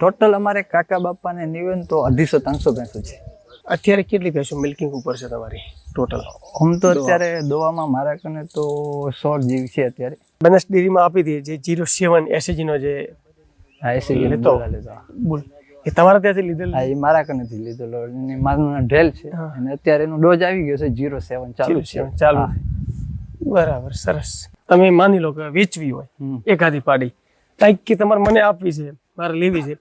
Total અમારે કાકા બાપાને નિવેદન તો અઢીસો ત્રણસો ભેંસો છે. અત્યારે કેટલી ભેંસો મિલ્કિંગ ઉપર છે તમારી ટોટલ આમ તો અત્યારે દવામાં મારા કને તો સોળ જેવી છે અત્યારે. બનાસ ડેરીમાં આપી હતી જે જીરો સેવન એસએજી નો જે હા એસએજી લેતો. બોલ. એ તમારા ત્યાંથી લીધેલ? હા એ મારા કનેથી લીધેલો. અને મારું ઢેલ છે. અને અત્યારે એનો ડોઝ આવી ગયો છે જીરો સેવન ચાલુ છે. ચાલુ. બરાબર સરસ. તમે માની લો કે વેચવી હોય. એકાદી પાડી. કંઈક કે તમારે મને આપવી છે મારે લેવી છે.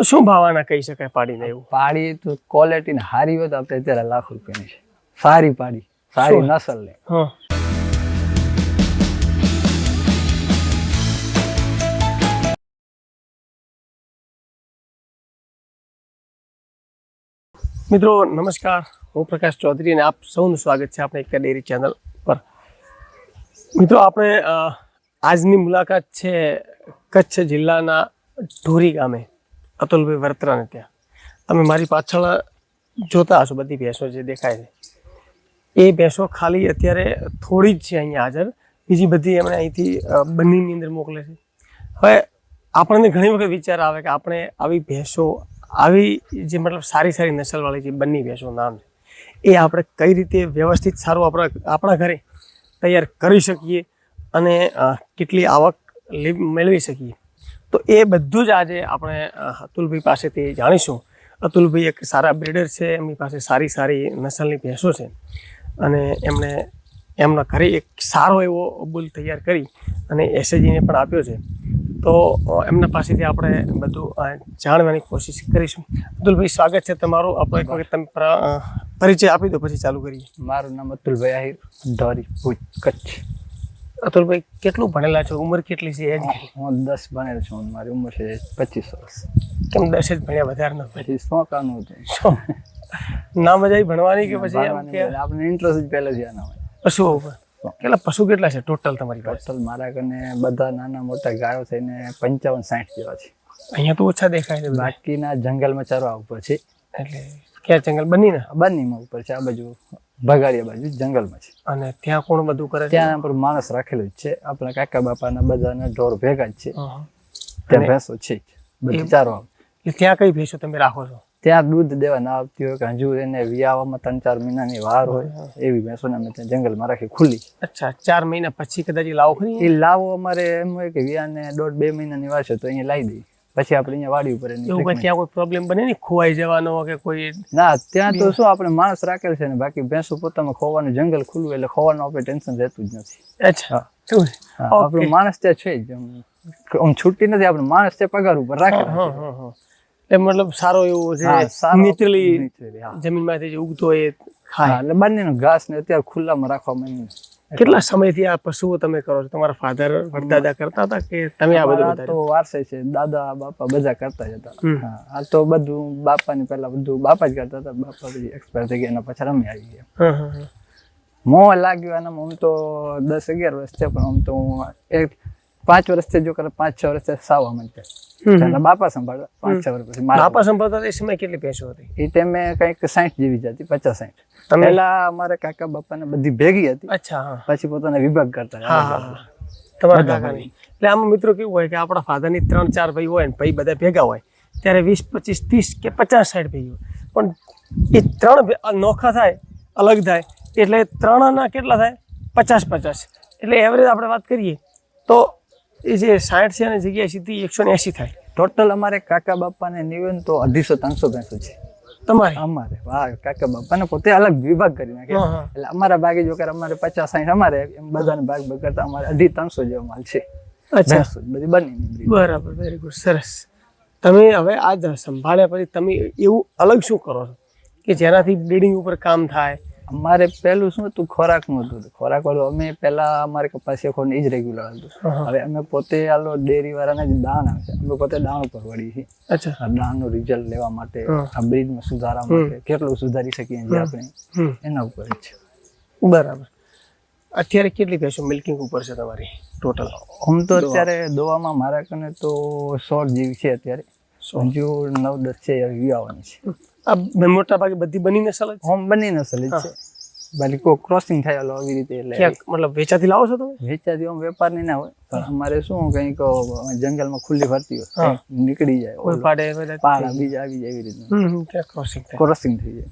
તો શું ભાવાના કહી શકાય પાડીને એવું? પાડી તો ક્વોલિટી ને હારી હોય તો આપણે અત્યારે લાખ રૂપિયાની છે. સારી પાડી. સારી નસલ ને. મિત્રો નમસ્કાર. હું પ્રકાશ ચૌધરી અને આપ સૌનું સ્વાગત છે આપણે એક ડેરી ચેનલ પર. મિત્રો આપણે આજની મુલાકાત છે કચ્છ જિલ્લાના ઢોરી ગામે. અતુલભાઈ વર્તરાને ત્યાં. તમે મારી પાછળ જોતા હશો બધી ભેંસો જે દેખાય છે. એ ભેંસો ખાલી અત્યારે થોડી જ છે અહીંયા હાજર. બીજી બધી એમણે અહીંથી બંનેની અંદર મોકલે છે. હવે આપણને ઘણી વખત વિચાર આવે કે આપણે આવી ભેંસો, આવી જે મતલબ સારી સારી નસલવાળી જે બંને ભેંસો નામ છે, એ આપણે કઈ રીતે વ્યવસ્થિત સારું આપણા આપણા ઘરે તૈયાર કરી શકીએ અને કેટલી આવક મેળવી શકીએ. તો એ બધું જ આજે આપણે અતુલભાઈ પાસેથી જાણીશું. અતુલભાઈ એક સારા બ્રીડર છે, એમની પાસે સારી સારી નસલની ભેંસો છે. અને એમણે એમના ઘરે એક સારો એવો અબુલ તૈયાર કરી અને એસએજીને પણ આપ્યો છે. તો એમના પાસેથી આપણે બધું જાણવાની કોશિશ કરીશું. અતુલભાઈ, સ્વાગત છે તમારું. આપણે વખત તમે પરિચય આપી દો, પછી ચાલુ કરીએ. મારું નામ અતુલભાઈ આહિર, ધોરી, ભુજ, કચ્છ. અતુલભાઈ કેટલું ભણેલા છો? ઉંમર કેટલી છે? એજ હું દસ ભણેલ છું. મારી ઉંમર છે પચીસ વર્ષ. કેમ દસ જ ભણ્યા વધારે ન? પછી શું કામનું હતું ના મજા ભણવાની કે પછી આપણે ઇન્ટરેસ્ટ જ પહેલેથી આના હોય. પશુઓ ઉપર. કેટલા પશુ કેટલા છે ટોટલ તમારી ટોટલ મારા કને બધા નાના મોટા ગાયો થઈને પંચાવન સાઠ જેવા છે. અહીંયા તો ઓછા દેખાય છે બાકીના જંગલમાં ચરવા ઉપર છે. એટલે ક્યાં જંગલ બની ને બંનેમાં ઉપર છે આ બાજુ ભગાડિયા બાજુ જંગલમાં છે. અને ત્યાં કોણ બધું કરે ત્યાં પર માણસ રાખેલો જ છે. આપણા કાકા બાપાના બધાના ઢોર ભેગા જ છે. ત્યાં ભેંસો છે બધી એટલે ત્યાં કઈ ભેંસો તમે રાખો છો? ત્યાં દૂધ દેવા ના આવતી હોય કે હજુ એને વિયાવામાં ત્રણ ચાર મહિનાની વાર હોય એવી ભેંસોને અમે ત્યાં જંગલમાં રાખી ખુલ્લી. અચ્છા ચાર મહિના પછી કદાચ લાવો ખરી? એ લાવો અમારે એમ હોય કે વિયાને દોઢ બે મહિનાની વાર છે તો અહીંયા લાવી દઈએ. પછી આપણે અહીંયા વાડી ઉપર એવું treatment. ત્યાં કોઈ પ્રોબ્લેમ બને ને ખોવાઈ જવાનો કે કોઈ ના ત્યાં તો શું આપણે માણસ રાખેલ છે ને બાકી ભેંસો પોતામાં ખોવાનું જંગલ ખુલ્લું એટલે ખોવાનું આપણે ટેન્શન રહેતું જ નથી. અચ્છા. આપણું માણસ ત્યાં છે જ. આમ છૂટી નથી આપણે માણસ ત્યાં પગાર ઉપર રાખે એ મતલબ સારો એવો છે હા. જમીનમાંથી જે ઉગતો હોય એ ખાય. એટલે બંનેનું ઘાસ ને અત્યારે ખુલ્લામાં રાખવામાં એમ કેટલા સમયથી આ પશુઓ તમે કરો છો? તમારા ફાધર વડદાદા કરતા હતા કે તમે આ બધું તો વારસે છે. દાદા બાપા બધા કરતા જ હતા. આ તો બધું બાપાની પહેલા બધું બાપા જ કરતા હતા. બાપા પછી એક્સપાયર થઈ ગયા એના પછી અમે આવી ગયા. મોં લાગ્યું અને હું તો દસ અગિયાર વર્ષ છે પણ આમ તો હું એક પાંચ વર્ષથી જો કરે પાંચ છ વર્ષથી સાવા. પહેલા બાપા સંભાળતા પાંચ છ વર્ષ પછી બાપા સંભાળતા એ સમય કેટલી ભેંસો હતી? એ ટાઈમે કંઈક સાઠ જેવી જતી પચાસ સાઠ પેલા પહેલા અમારા કાકા બાપાને બધી ભેગી હતી અચ્છા પછી પોતાના વિભાગ કરતા. તમારા કાકાની. એટલે આમાં મિત્રો કેવું હોય કે આપણા ફાધરની ત્રણ ચાર ભાઈ હોય ને ભાઈ બધા ભેગા હોય ત્યારે વીસ પચીસ ત્રીસ કે પચાસ સાઠ ભાઈ હોય. પણ એ ત્રણ નોખા થાય અલગ થાય એટલે ત્રણના કેટલા થાય? પચાસ પચાસ. એટલે એવરેજ આપણે વાત કરીએ તો એ જે સાઠ છે એની જગ્યાએ સીધી એકસો ને એંસી થાય. ટોટલ અમારે કાકા બાપાને નિવેદન તો અઢીસો ત્રણસો ભેંસો છે. તમારે? અમારે વાહ કાકા બાપાને પોતે અલગ વિભાગ કરી નાખે. એટલે અમારા ભાગે જો કરે અમારે પચાસ સાઠ અમારે એમ બધાને ભાગ કરતા અમારે અઢી ત્રણસો જેવો માલ છે. અચ્છા. બધી બની બરાબર વેરી ગુડ સરસ. તમે હવે આ સંભાળ્યા પછી તમે એવું અલગ શું કરો છો? કે જેનાથી બિલ્ડિંગ ઉપર કામ થાય અમારે પહેલું શું હતું ખોરાકનું હતું. ખોરાક વાળું અમે પહેલા અમારે કપાસિયા ખોળ એ જ રેગ્યુલર હતું. હવે અમે પોતે આલો ડેરી વાળાને જ દાણ આવે છે. અમે પોતે દાણ ઉપર વળી છીએ. અચ્છા. દાણનું રિઝલ્ટ લેવા માટે આ આ માં સુધારા માટે કેટલું સુધારી શકીએ છીએ આપણે એના ઉપર જ છે. બરાબર. અત્યારે કેટલી ભેંસો મિલ્કિંગ ઉપર છે તમારી ટોટલ આમ તો અત્યારે દવામાં મારા કને તો સોળ જેવી છે અત્યારે. હજુ નવ દસ છે એવી આવવાની છે. આ મોટા ભાગે બધી બની નસલ હોમ બની નસલ જ છે. બાકી કોઈ ક્રોસિંગ થાય ઓલો આવી રીતે એટલે મતલબ વેચાતી લાવો છો તમે? વેચાતી આમ વેપારની ના હોય પણ અમારે શું કંઈક જંગલમાં ખુલ્લી ફરતી હોય નીકળી જાય કોઈ પાડે પાડા બીજા આવી જાય એવી ક્યાંક ક્રોસિંગ થાય. ક્રોસિંગ થઈ જાય.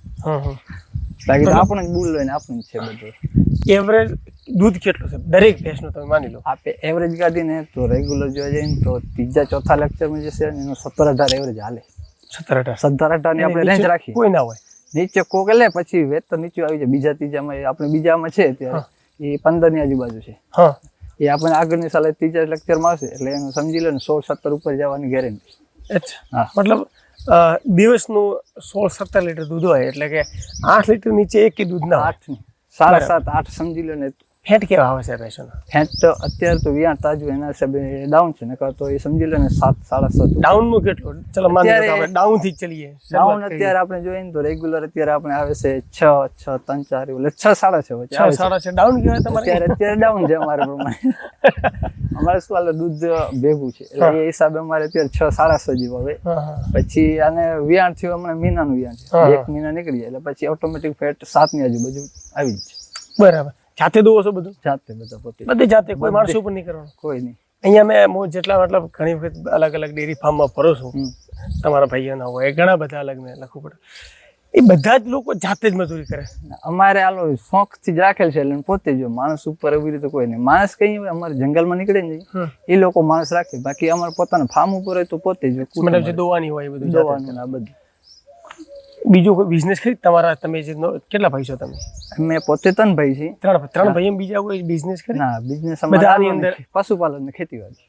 બાકી તો આપણને જ બુલ લઈને આપણું જ છે બધું. એવરેજ દૂધ કેટલું છે? દરેક ભેંસનું તમે માની લો. આપે એવરેજ કાઢીને તો રેગ્યુલર જોવા જઈએ ને તો ત્રીજા ચોથા લેક્ચરમાં જે છે એનું સત્તર હજાર એવરેજ હાલે. સત્તર અઢાર સત્તર અઢારની આપણે રેન્જ રાખીએ. કોઈ ના હોય. નીચે કોક લે પછી વેત તો નીચે આવી જાય. બીજા ત્રીજામાં આપણે બીજામાં છે ત્યારે. એ પંદરની આજુબાજુ છે. એ આપણે આગળની સાલે ત્રીજા લેક્ચરમાં આવશે. એટલે એનું સમજી લો ને સોળ સત્તર ઉપર જવાની ગેરંટી અચ્છા. મતલબ દિવસનું સોળ સત્તર લીટર દૂધ હોય એટલે કે આઠ લીટર નીચે એક દૂધ ના આઠ સાડા સાત આઠ સમજી લો ને ફેટ કેવા આવે છે ભેંસોના? ફેટ તો અત્યારે તો વિયાણ તાજું એના હિસાબે ડાઉન છે નકર તો એ સમજી લો ને સાત સાડા સાત ડાઉનનું કેટલું? ચલો આપણે ડાઉનથી ચલીએ. ડાઉન અત્યારે આપણે જોઈએ ને તો રેગ્યુલર અત્યારે આપણે આવે છે છ છ ત્રણ ચાર એટલે છ સાડા છ આવે છ. સાડા છે. ડાઉન કહેવાય તમારે? અત્યારે અત્યારે ડાઉન છે અમારે પ્રમાણે. અમારે શું હાલ દૂધ ભેગું છે. એટલે એ હિસાબે અમારે અત્યારે છ સાડા છ જેવું હા પછી આને વિયાણ થયું હમણાં મહિનાનું વિયાણ છે એક મહિના નીકળી જાય એટલે પછી ઓટોમેટિક ફેટ સાતની આજુબાજુ આવી જ છે બરાબર. જાતે દોવો છો બધું? જાતે બધા પોતે. બધી જાતે કોઈ માણસ ઉપર નહીં કરવાનું. કોઈ નહીં. અહીંયા મેં હું જેટલા મતલબ ઘણી વખત અલગ અલગ ડેરી ફાર્મમાં ફરો છું. તમારા ભાઈઓના હોય ઘણા બધા અલગ મેં લખવું પડે. એ બધા જ લોકો જાતે જ મજૂરી કરે. અમારે આલો શોખથી જ રાખેલ છે એટલે પોતે જો માણસ ઉપર એવી રીતે કોઈ નહીં. માણસ કઈ હોય અમારે જંગલમાં નીકળે ને એ લોકો માણસ રાખે. બાકી અમારે પોતાના ફાર્મ ઉપર હોય તો પોતે જ મતલબ જે દોવાની હોય એ બધું દવાનું આ બધું. બીજો કોઈ બિઝનેસ ખરી? તમારા તમે જે કેટલા ભાઈ છો તમે? અમે પોતે ત્રણ ભાઈ છે ત્રણ ત્રણ ભાઈ બીજા કોઈ બિઝનેસ કરી ના બિઝનેસ બધા અંદર? પશુપાલન ને ખેતીવાડી.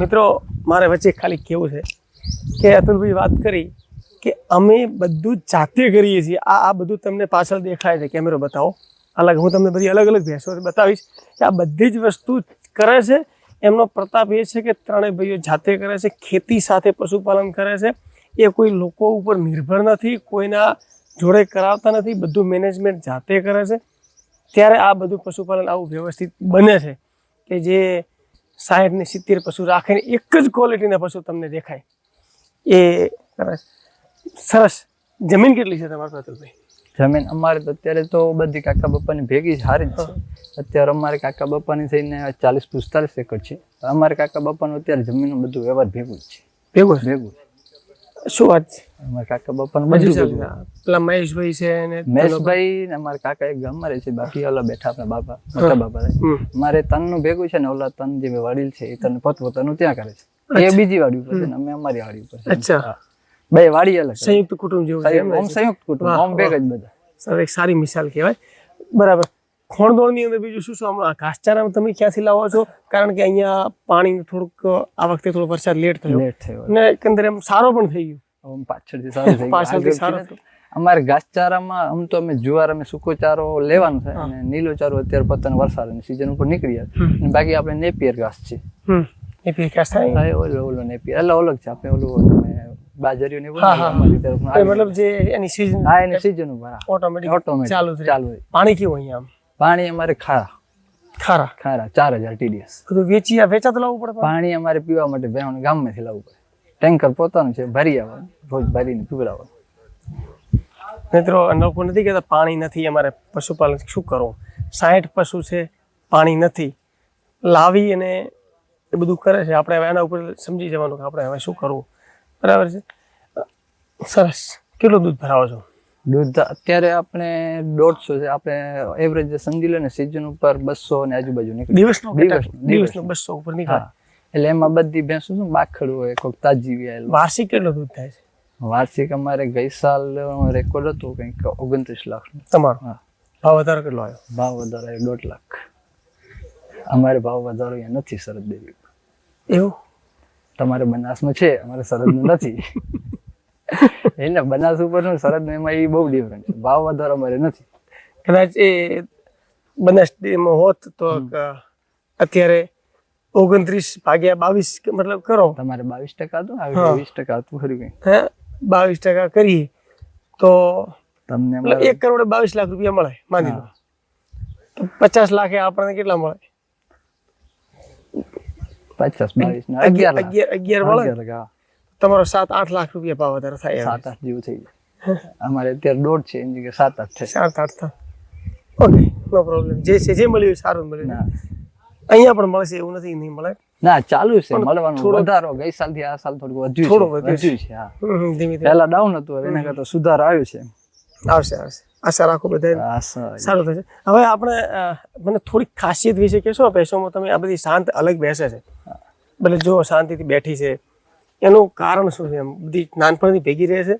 મિત્રો મારે વચ્ચે ખાલી કેવું છે કે અતુલભાઈ વાત કરી કે અમે બધું જાતે કરીએ છીએ. આ આ બધું તમને પાછળ દેખાય છે. કેમેરો બતાવો. અલગ હું તમને બધી અલગ અલગ ભેંસો બતાવીશ કે આ બધી જ વસ્તુ કરે છે. એમનો પ્રતાપ એ છે કે ત્રણેય ભાઈઓ જાતે કરે છે ખેતી સાથે પશુપાલન કરે છે. એ કોઈ લોકો ઉપર નિર્ભર નથી કોઈના જોડે કરાવતા નથી બધું મેનેજમેન્ટ જાતે કરે છે. ત્યારે આ બધું પશુપાલન આવું વ્યવસ્થિત બને છે કે જે સાઠ ને સિત્તેર પશુ રાખીને એક જ ક્વોલિટીના પશુ તમને દેખાય. એ સરસ. સરસ. જમીન કેટલી છે તમારા અતુલભાઈ જમીન અમારે તો અત્યારે તો બધી કાકા બાપાની ભેગી સારી જ છે. અત્યારે અમારે કાકા બાપાની થઈને ચાલીસ પિસ્તાલીસ એકર છે. અમારે કાકા બાપાનું અત્યારે જમીનનું બધું વ્યવહાર ભેગું જ છે. ભેગું ભેગું છે શું વાત છે? અમારે કાકા બપન બધું. બધું પેલા મહેશભાઈ છે ને મહેશભાઈ ને અમારા કાકા એક ગામમાં રહે છે બાકી ઓલા બેઠા આપણા બાપા મોટા બાપા રહે. મારે મારે તનનું ભેગું છે ને ઓલા તન જે વડીલ છે એ તન પોતપોતાનું ત્યાં કરે છે. એ બીજી વાડી ઉપર છે ને અમે અમારી વાડી ઉપર અચ્છા. બે વાડી અલગ સંયુક્ત કુટુંબ જેવું છે સંયુક્ત- ને? કુટુંબ. ભેગ જ બધા. સર એક સારી મિસાલ કહેવાય. બરાબર. ખોણદોળની અંદર બીજું શું શું? હમણાં ઘાસચારા તમે ક્યાંથી લાવો છો? કારણ કે અહીંયા પાણી થોડુંક આ વખતે થોડો વરસાદ લેટ થયો. લેટ થયો. અને એકંદરે એમ સારો પણ થઈ ગયો. પાછળથી સારો થઈ ગયું. પાછળથી સારો અમારે ઘાસચારામાં આમ તો અમે જુવાર અમે સૂકો ચારો લેવાનો છે. અને નીલો ચારો અત્યારે પતન વરસાદની સીઝન ઉપર નીકળી જાય અને બાકી આપણે નેપિયર ઘાસ છે. નેપિયર ઘાસ થાય. ઓલો ઓલો નેપિયર. એટલે અલગ છે. આપણે ઓલું તમે બાજરીઓ ને મતલબ જે એની સીઝન હા એની સીઝન ઉપર. ઓટોમેટિક ચાલુ ચાલુ. પાણી કેવું અહીંયા પાણી અમારે ખારા. ખારા? ખારા ચાર હજાર ટીડીએસ. બધું વેચી વેચાતું લાવવું પડે પાણી? અમારે પીવા માટે ભેણ ગામમાંથી લાવવું પડે. ટેન્કર પોતાનું છે ભરી આવવાનું રોજ ભરીને પીવડાવવાનું. મિત્રો લોકો નથી કહેતા પાણી નથી અમારે પશુપાલન શું કરવું? સાઠ પશુ છે પાણી નથી. લાવી અને એ બધું કરે છે. આપણે હવે એના ઉપર સમજી જવાનું કે આપણે હવે શું કરવું? બરાબર છે? સરસ. કેટલું દૂધ ભરાવો છો? દૂધ અત્યારે આપણે દોઢસો છે. આપણે એવરેજ સમજી લો ને સિઝન ઉપર બસો ને આજુબાજુ નીકળે. દિવસનો? દિવસનો, બસો ઉપર નીકળે. એટલે એમાં બધી ભેંસો શું બાખડ હોય કોઈક તાજી વિયાયેલું વાર્ષિક કેટલું દૂધ થાય છે? વાર્ષિક અમારે ગઈ સાલ રેકોર્ડ હતો કંઈક ઓગણત્રીસ લાખ તમારો? હા. ભાવ વધારો કેટલો આવ્યો? ભાવ વધારો આવ્યો દોઢ લાખ. અમારે ભાવ વધારો અહીંયા નથી શરદ દેવી એવું? તમારે બનાસમાં છે અમારે શરદ નથી. એટલે બનાસ ઉપરનું સરહદ એમાં એ બહુ ડિફરન્ટ છે. ભાવ વધારો મારે નથી. કદાચ એ બનાસ ડેરીમાં હોત તો અત્યારે ઓગણત્રીસ ભાગ્યા બાવીસ મતલબ કરો. તમારે બાવીસ ટકા હતું. આવી વીસ ટકા હતું ખરી કઈ. હે? બાવીસ ટકા કરીએ. તો તમને એક કરોડ બાવીસ લાખ રૂપિયા મળે માની લો. તો પચાસ લાખે આપણને કેટલા મળે? પચાસ બાવીસ અગિયાર અગિયાર અગિયાર મળે. તમારો સાત આઠ લાખ રૂપિયા ભાવ વધારે થાય સાત આઠ જેવું થઈ જાય. અમારે અત્યારે દોઢ છે એની જગ્યાએ સાત આઠ છે સાત આઠ થાય. ઓકે નો પ્રોબ્લેમ જે છે જે મળ્યું સારું મળ્યું. અહીંયા પણ મળશે એવું નથી નહીં મળે. ના ચાલુ છે મળવાનું વધારો. ગઈ સાલથી આ સાલ થોડું વધ્યું થોડું વધ્યું છે. હા. ધીમે પહેલા ડાઉન હતું હવે એના કરતા સુધાર આવ્યો છે. આવશે આવશે. આશા રાખો બધા સારું થશે. હવે આપણે મને થોડીક ખાસિયત વિશે કહેશો ભેંસોમાં તમે આ બધી શાંત અલગ બેસે છે. ભલે જો શાંતિથી બેઠી છે એનું કારણ શું છે? એમ બધી નાનપણથી ભેગી રહે છે?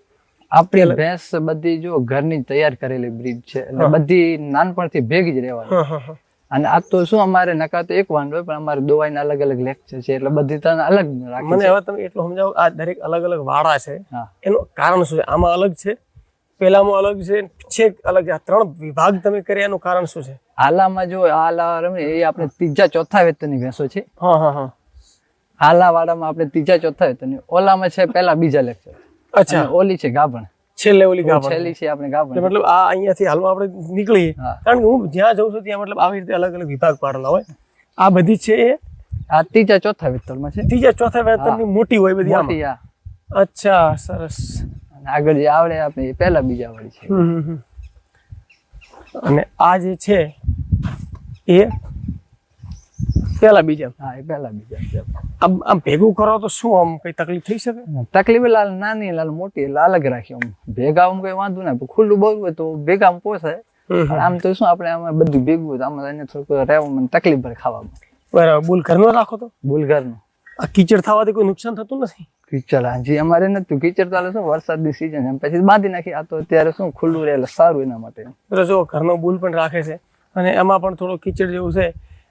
આપણી ભેંસ બધી જો ઘરની તૈયાર કરેલી બ્રીડ છે એટલે બધી નાનપણથી ભેગી જ રહેવાની. અને આ તો શું અમારે નકા તો એક વાંડો પણ અમારે દવાઈના અલગ અલગ લેક્ચર છે એટલે બધી તને અલગ રાખી મને હવે તમે એટલું સમજાવો આ દરેક અલગ અલગ વાળા છે. એનું કારણ શું છે? આમાં અલગ છે? પેલામાં અલગ છે? છેક અલગ છે? આ ત્રણ વિભાગ તમે કર્યા એનું કારણ શું છે? આલામાં જો આલા રમે એ આપણે ત્રીજા ચોથા વેતનની ભેંસો છે. હા હા હા. આલા વાળામાં આપણે ત્રીજા ચોથા વેતનની ઓલામાં છે પહેલા બીજા લેક્ચર અચ્છા. ઓલી છે ગાભણ. છેલ્લે ઓલી ગાભણ. છેલ્લી છે આપણે ગાભણ. મતલબ આ અહીંયાથી હાલમાં આપણે નીકળીએ. કારણ કે હું જ્યાં જઉં છું ત્યાં મતલબ આવી રીતે અલગ અલગ વિભાગ પાડેલા હોય. આ બધી છે એ આ ત્રીજા ચોથા વેતરમાં છે. ત્રીજા ચોથા વેતનની મોટી હોય બધી મોટી આ અચ્છા સરસ. અને આગળ જે આવડે આપણે પહેલા બીજા વાળી છે. અને આ જે છે એ પેલા બીજા. હા એ પહેલા બીજા આમ આમ ભેગું કરો તો શું આમ કઈ તકલીફ થઈ શકે? તકલીફ લાલ નાની લાલ મોટી લાલ અલગ રાખી આમ. ભેગા આમ કઈ વાંધો ના ખુલ્લું બહુ હોય તો ભેગા આમ પોસાય. આમ તો શું આપણે આમાં બધું ભેગું આમાં એને થોડુંક રહેવામાં તકલીફ પડે ખાવામાં. બરાબર બુલ ઘરનો રાખો તો? ભૂલઘરનું આ કીચડ થવાથી કોઈ નુકસાન થતું નથી? કીચડ હાજી અમારે નથી કીચડ ચાલે શું વરસાદની સિઝન એમ પછી બાંધી નાખી. આ તો અત્યારે શું ખુલ્લું રહે એટલે સારું એના માટે. જો ઘરનો બુલ પણ રાખે છે. અને એમાં પણ થોડો કીચડ જેવું છે.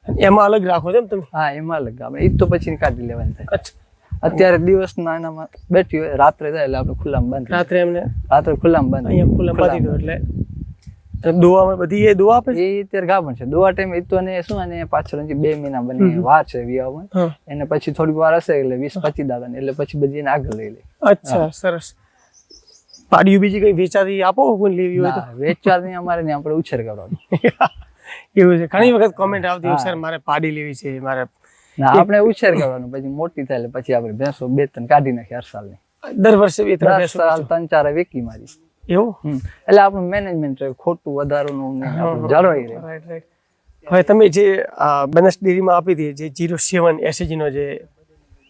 એમાં અલગ રાખો છો એમ તમે? હા એમાં અલગ. આપણે એ તો પછી કાઢી લેવાની થાય. અચ્છા. અત્યારે દિવસ નાનામાં બેઠી હોય રાત્રે થાય એટલે આપણે ખુલ્લામાં બંધ રાત્રે એમને? રાત્રે ખુલ્લામાં બંધ અહીંયા ખુલ્લા બાંધી દો એટલે દુવામાં બધી એ દોવા આપે એ અત્યારે ગાભણ છે. દોવા ટાઈમ એ તો ને શું અને પાછળ બે મહિના બની વાર છે વિવાહમાં એને પછી થોડીક વાર હશે એટલે વીસ પચીસ દાદા એટલે પછી બધી એને આગળ લઈ લે. અચ્છા સરસ. પાડ્યું બીજી કઈ વેચાતી આપો કોઈ લેવી હોય ના, વેચવાની અમારે ને આપણે ઉછેર કરવાનો. તો એવું છે. ઘણી વખત કોમેન્ટ આવતી હોય સર મારે પાડી લેવી છે મારે ના આપણે ઉછેર કરવાનો પછી મોટી થાય પછી આપણે ભેંસો બે ત્રણ કાઢી નાખી હર સાલ દર વર્ષે બે ત્રણ ભેંસો ત્રણ ચાર વેકી મારી. એવું? એટલે આપણું મેનેજમેન્ટ ખોટું વધારાનું જળવાઈ રહે. હવે તમે જે બનાસ ડેરીમાં આપી હતી જે જીરો સેવન એસએજી નો જે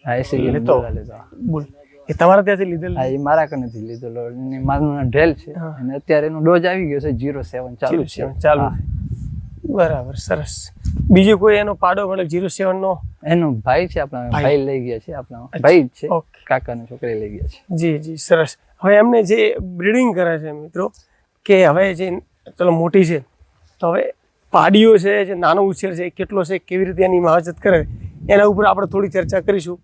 હા એસી લેતો. લેતો. એ તમારા ત્યાંથી લીધેલ? હા એ મારા કનેથી લીધેલો. અને મારું ઢેલ છે. અને અત્યારે એનો ડોઝ આવી ગયો છે જીરો સેવન ચાલુ છે. ચાલુ બરાબર સરસ. બીજું કોઈ એનો પાડો મતલબ જીરો સેવન નો એનો ભાઈ છે આપણા ભાઈ. લઈ ગયા છે આપણા. ભાઈ જ છે કાકાનો છોકરી લઈ ગયા છે. જી જી સરસ. હવે એમને જે બ્રીડિંગ કરે છે મિત્રો કે હવે જે ચલો મોટી છે તો હવે પાડીઓ છે જે નાનો ઉછેર છે કેટલો છે કેવી રીતે એની માવજત કરે એના ઉપર આપણે થોડી ચર્ચા કરીશું.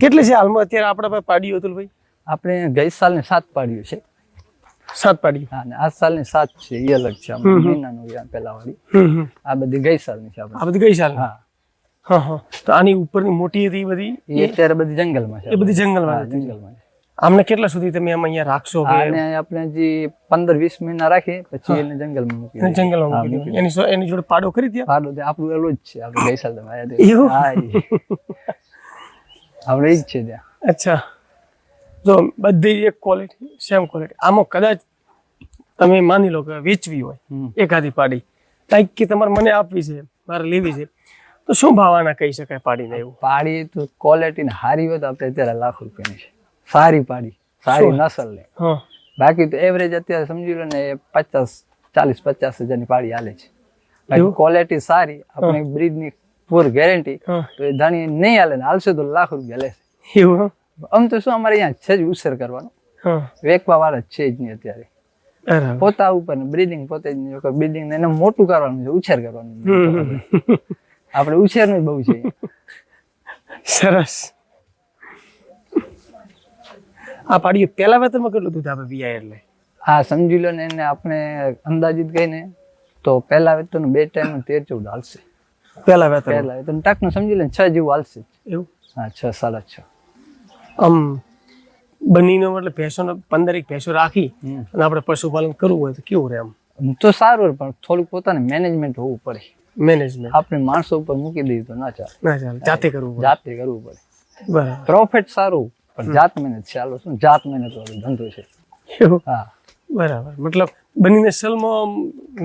કેટલી છે હાલમાં અત્યારે આપણા પાસે પાડીઓ અતુલભાઈ? આપણે ગઈ સાલને સાત પાડ્યું છે. સાત પાડી. હા ને આ સાલની સાત છે એ અલગ છે મહિનાનું યા પહેલા વાળી. આ બધી ગઈ સાલની છે આ બધી ગઈ સાલ? હા. હા હા. તો આની ઉપરની મોટી હતી બધી? એ અત્યારે બધી જંગલમાં છે એ બધી જંગલમાં જંગલમાં આમને કેટલા સુધી તમે આમ અહીંયા રાખશો આને આપણે જે પંદર વીસ મહિના રાખીએ પછી એને જંગલમાં મૂકી જંગલમાં મૂકી એની એની જોડે પાડો કરી દે પાડો આપણું એલો જ છે આપણે ગઈ સાલ તમે તે. હા આપણે જ છે ત્યાં. અચ્છા. જો બધી એક ક્વોલિટી સેમ ક્વોલિટી આમાં કદાચ તમે માની લો કે વેચવી હોય એકાદી પાડી. કંઈક કે તમારે મને આપવી છે મારે લેવી છે તો શું ભાવાના કહી શકાય પાડીને એવું? પાડી તો ક્વોલિટી ને સારી હોય તો આપણે અત્યારે લાખ રૂપિયાની છે. સારી પાડી સારી નસલ ને. બાકી તો એવરેજ અત્યારે સમજી લો ને એ પચાસ ચાલીસ પચાસ હજારની પાડી હાલે છે. ક્વોલિટી સારી આપણે breed પૂર ગેરંટી તો એ ધાણી નહીં હાલે ને હાલશે તો લાખ રૂપિયા લેશે. એવું? આમ તો શું અમારે અહીંયા છે જ ઉછેર કરવાનો. વેકવા વાળા છે જ નહીં અત્યારે. પોતા ઉપર બ્રિડિંગ પોતે જ બ્રીડિંગ ને એને મોટું કરવાનું છે ઉછેર કરવાનું. આપણે ઉછેરનું બહુ છે. સરસ. આ પાડીએ પહેલા વેતનમાં કેટલું દૂધ આપે વીઆઈ એટલે? હા સમજી લો ને એને આપણે અંદાજિત કહીને તો પહેલા વેતન બે ટાઈમ તેર ચૌદ હાલશે. પહેલા વેતન. પહેલા વેતન. ટાકનું સમજી લે છ જેવું હાલશે. એવું? હા છ સાડા છ. આમ બનીનો એટલે ભેંસોને પંદર એક ભેંસો રાખી અને આપણે પશુપાલન કરવું હોય તો કેવું રહે આમ? તો સારું પણ થોડુંક પોતાને મેનેજમેન્ટ હોવું પડે. મેનેજમેન્ટ આપણે માણસો ઉપર મૂકી દઈએ તો ના ચાલે. ના ચાલે જાતે કરવું પડે. જાતે કરવું પડે. બરાબર. પ્રોફિટ સારું પણ જાત મહેનત ચાલો શું? જાત મહેનત વાળો ધંધો છે. હા. બરાબર. મતલબ બનીને સેલમાં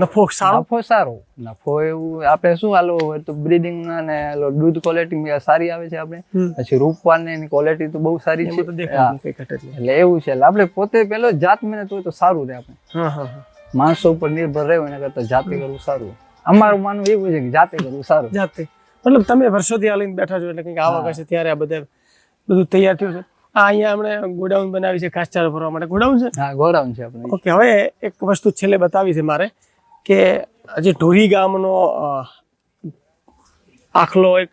નફો સારો? નફો સારો. નફો એવું આપણે શું આલો હોય તો બ્રીડિંગ અને દૂધ ક્વોલિટી સારી આવે છે આપણે. પછી રૂપવાન એની ક્વોલિટી તો બહુ સારી છે. એટલે એવું છે. એટલે આપણે પોતે પેલો જાત મહેનત હોય તો સારું રહે આપણે. માણસો ઉપર નિર્ભર રહેવું એના કરતા જાતે કરવું સારું. અમારું માનવું એવું છે કે જાતે કરવું સારું. જાતે. મતલબ તમે વર્ષોથી આ લઈને બેઠા છો એટલે કંઈક આવક હશે ત્યારે આ બધા બધું તૈયાર થયું છે. આ અહીંયા આપણે ગોડાઉન બનાવી છે ઘાસચારો ભરવા માટે. ગોડાઉન છે? હા ગોડાઉન છે આપણે. ઓકે હવે એક વસ્તુ છેલ્લે બતાવી છે મારે કે જે ઢોરી ગામનો આખલો એક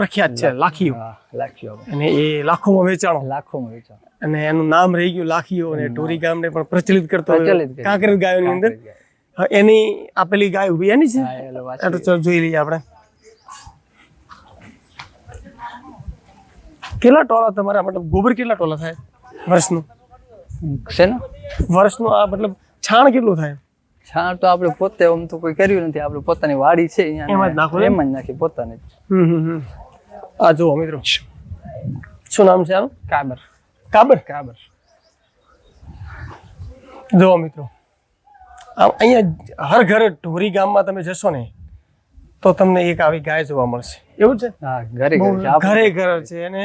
પ્રખ્યાત છે લાખીઓ. લાખીઓ. અને એ લાખોમાં વેચાણો. લાખોમાં વેચાણ. અને એનું નામ રહી ગયું લાખીઓ અને ઢોરી ગામને પણ પ્રચલિત કરતો. કાંકરેજ ગાયોની અંદર. એની આપેલી ગાય ઊભી એની છે? જોઈ લઈએ આપણે. કેટલા ટોલા તમારા? મતલબ ગોબર કેટલા ટોલા થાય? વર્ષનું? છે ને વર્ષનું આ મતલબ છાણ કેટલું થાય? છાણ તો આપણે પોતે આમ તો કોઈ કર્યું નથી. આપણે પોતાની વાડી છે એમાં જ નાખો એમ? જ નાખી પોતાની. આ જુઓ મિત્રો. શું નામ છે આનું? કાબર. કાબર? કાબર. જુઓ મિત્રો. આમ અહીંયા હર ઘરે ઢોરી ગામમાં તમે જશો ને તો તમને એક આવી ગાય જોવા મળશે. એવું છે? ઘરે ઘરે છે. અને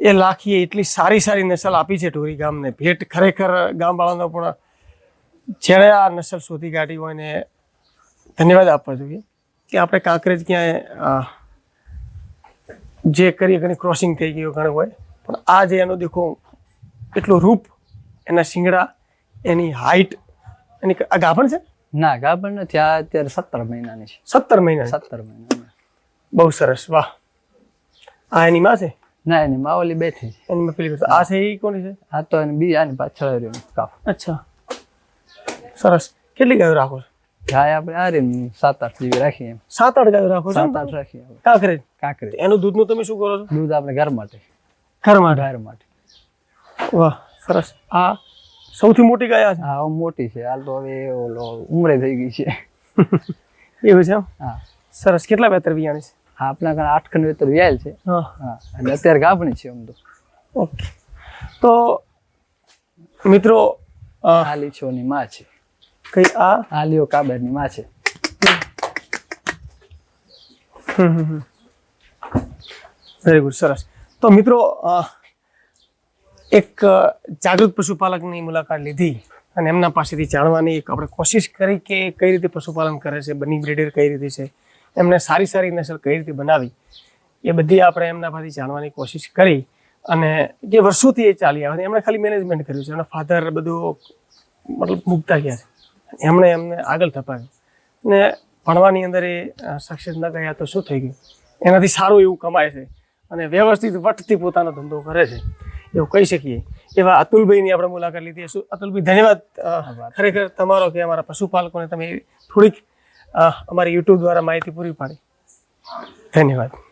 એ લાખીએ એટલી સારી સારી નસલ આપી છે ઢોરી ગામને. ભેટ ખરેખર ગામવાળાનો પણ જેણે આ નસલ શોધી કાઢી હોય ને ધન્યવાદ આપવા જોઈએ. કે આપણે કાંકરેજ ક્યાંય જે કરીએ ઘણી ક્રોસિંગ થઈ ગયું ઘણું હોય પણ આ જે એનો દેખો એટલું રૂપ એના શિંગડા એની હાઈટ એની આ ગાભણ છે? ના ગાબર નથી. આ અત્યારે સત્તર મહિનાની છે. સત્તર મહિના સત્તર મહિના બહુ સરસ વાહ. આ એની માં છે? ના એની માવલી બેઠી છે. એની માં પેલી આ છે એ કોની છે? આ તો એની બી આની પાછળ રહ્યો કાફ. અચ્છા. સરસ. કેટલી ગાયો રાખો છો? ગાય આપણે આ રે સાત આઠ જેવી રાખીએ એમ. સાત આઠ ગાયો રાખો સાત આઠ રાખીએ કાંકરે કાંકરે કાંકરી એનું દૂધનું તમે શું કરો છો? દૂધ આપણે ઘર માટે. ઘર માટે? ઘર માટે. વાહ સરસ. આ સૌથી મોટી કયા છે? હા મોટી છે. હાલ તો હવે ઓલો ઉમરે થઈ ગઈ છે. એવું છે? હા. સરસ. કેટલા વેતર વિયાણી છે? હા આપણા ઘણા આઠ ખંડ વેતર વ્યાયેલ છે. હા. અને અત્યારે ગાભણી છે આમ તો. ઓકે. તો મિત્રો અ, આ લીછોની માં છે. કઈ આ? હાલીઓ લીઓ કાબરની માં છે. વેરી ગુડ સરસ. તો મિત્રો એક જાગૃત પશુપાલકની મુલાકાત લીધી અને એમના પાસેથી જાણવાની એક આપણે કોશિશ કરી કે કઈ રીતે પશુપાલન કરે છે, બની બ્રિડર કઈ રીતે છે, એમને સારી સારી નસલ કઈ રીતે બનાવી, એ બધી આપણે એમના પાસેથી જાણવાની કોશિશ કરી અને જે વર્ષોથી એ ચાલી આવે એમણે ખાલી મેનેજમેન્ટ કર્યું છે એમના ફાધર બધું મતલબ મૂકતા ગયા છે. એમણે એમને આગળ ધપાવ્યું. ને ભણવાની અંદર એ સક્સેસ ન ગયા તો શું થઈ ગયું? એનાથી સારું એવું કમાય છે અને વ્યવસ્થિત વટથી પોતાનો ધંધો કરે છે. એવું કહી શકીએ. એવા અતુલભાઈની આપણે મુલાકાત લીધી. શું અતુલભાઈ ધન્યવાદ. ખરેખર તમારો કે અમારા પશુપાલકોને તમે થોડીક અમારી યુટ્યુબ દ્વારા માહિતી પૂરી પાડી. ધન્યવાદ.